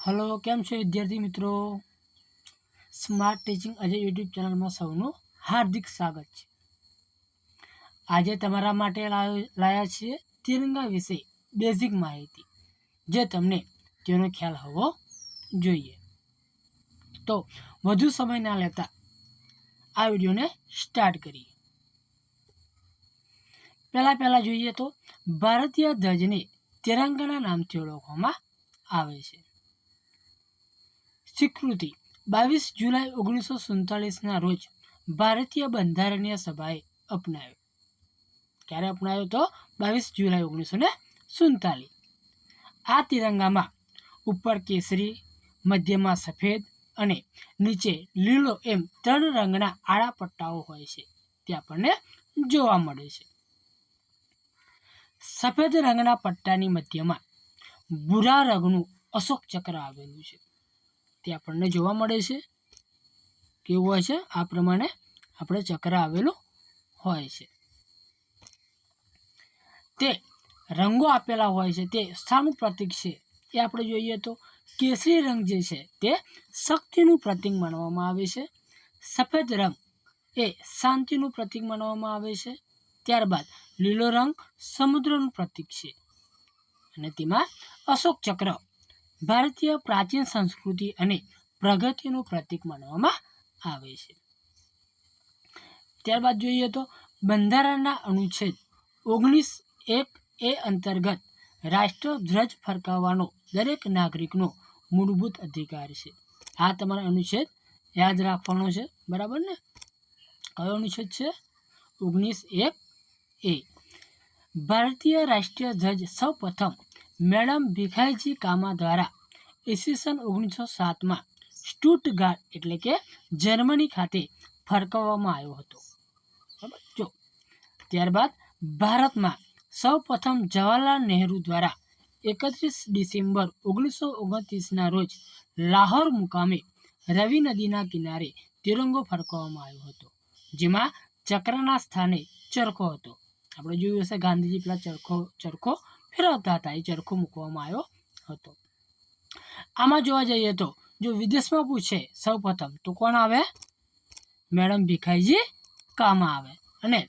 Hello, કેમ છો વિદ્યાર્થી મિત્રો? સ્માર્ટ ટીચિંગ આજે યુટ્યુબ ચેનલમાં સૌનું હાર્દિક સ્વાગત છે. આજે તમારા માટે લાયા છીએ તિરંગા વિશે બેઝિક માહિતી. જે તમને તેનો ખ્યાલ હોવો જોઈએ. તો વધુ સમય ના લેતા આ વિડીયોને સ્ટાર્ટ કરીએ. પહેલાં પહેલાં જોઈએ તો ભારતીય ધ્વજને તિરંગાના નામથી ઓળખવામાં આવે છે. સ્વીકૃતિ બાવીસ જુલાઈ ઓગણીસો સુડતાલીસના રોજ ભારતીય બંધારણીય સભાએ અપનાવ્યો. ક્યારે અપનાવ્યો તો? બાવીસ જુલાઈ ઓગણીસો ને સુડતાલીસ. આ તિરંગામાં ઉપર કેસરી, મધ્યમાં સફેદ અને નીચે લીલો એમ ત્રણ રંગના આડા પટ્ટાઓ હોય છે. તે આપણને જોવા મળે છે. સફેદ રંગના પટ્ટાની મધ્યમાં ભૂરા રંગનું અશોક ચક્ર આવેલું છે. તે આપણને જોવા મળે છે. કેવું હોય છે? આ પ્રમાણે આપણે ચક્ર આવેલું હોય છે. તે રંગો આપેલા હોય છે. તે શાનું પ્રતીક છે. એ આપણે જોઈએ તો કેસરી રંગ જે છે તે શક્તિનું પ્રતીક માનવામાં આવે છે. સફેદ રંગ એ શાંતિનું પ્રતીક માનવામાં આવે છે. ત્યારબાદ લીલો રંગ સમુદ્રનું પ્રતીક છે. અને તેમાં અશોક ચક્ર ભારતીય પ્રાચીન સંસ્કૃતિ અને પ્રગતિનું પ્રતીક માનવામાં આવે છે. ત્યારબાદ જોઈએ તો બંધારણના અનુચ્છેદ ઓગણીસ એક એ અંતર્ગત રાષ્ટ્રધ્વજ ફરકાવવાનો દરેક નાગરિકનો મૂળભૂત અધિકાર છે. આ તમારો અનુચ્છેદ યાદ રાખવાનો છે, બરાબર ને? કયો અનુચ્છેદ છે? ઓગણીસ એક એ. ભારતીય રાષ્ટ્રીય ધ્વજ સૌ પ્રથમ મેડમ ભીખાઈજી કામા દ્વારા ઈસવીસન ઓગણીસો સાતમાં સ્ટુટગાર્ડ એટલે કે જર્મની ખાતે ફરકાવવામાં આવ્યો હતો. જો. ત્યારબાદ ભારતમાં સૌ પ્રથમ જવાહરલાલ નહેરુ દ્વારા એકત્રીસ ડિસેમ્બર ઓગણીસો ઓગણત્રીસના રોજ લાહોર મુકામે રવિ નદીના કિનારે તિરંગો ફરકાવવામાં આવ્યો હતો, જેમાં ચક્રના સ્થાને ચરખો હતો. આપણે જોયું હશે ગાંધીજી પેલા ચરખો ચરખો ફેરવતા હતા એ ચરખો મૂકવામાં આવ્યો હતો. આમાં જોવા જઈએ તો, જો વિદેશમાં પૂછે, સૌ પ્રથમ તો કોણ આવે? મેડમ ભીખાઈજી કામાં આવે. અને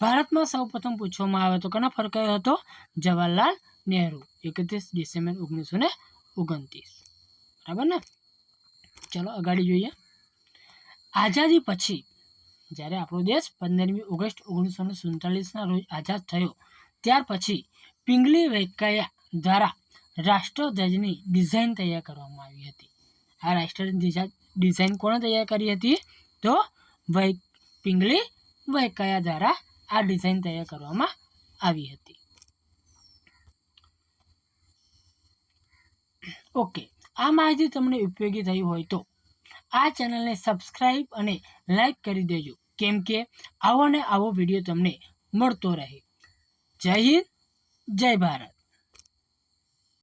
ભારતમાં સૌ પ્રથમ પૂછવામાં આવે તો કોના ફરકાયો હતો? જવાહરલાલ નહેરુ, એકત્રીસ ડિસેમ્બર ઓગણીસો ને ઓગણત્રીસ. બરાબર ને? ચલો અગાડી જોઈએ. આઝાદી પછી, જ્યારે આપણો દેશ પંદરમી ઓગસ્ટ ઓગણીસો ને સુડતાલીસના રોજ આઝાદ થયો, ત્યાર પછી પિંગલી વૈકાયા દ્વારા રાષ્ટ્રધ્વજની ડિઝાઇન તૈયાર કરવામાં આવી હતી. આ રાષ્ટ્ર ડિઝાઇન કોણે તૈયાર કરી હતી? તો વૈ પિંગલી વૈકયા દ્વારા આ ડિઝાઇન તૈયાર કરવામાં આવી હતી. ઓકે, આ માહિતી તમને ઉપયોગી થઈ હોય તો આ ચેનલને સબસ્ક્રાઈબ અને લાઈક કરી દેજો. કેમ કે આવો ને આવો વીડિયો તમને મળતો રહે. જય હિન્દ. જય ભારત.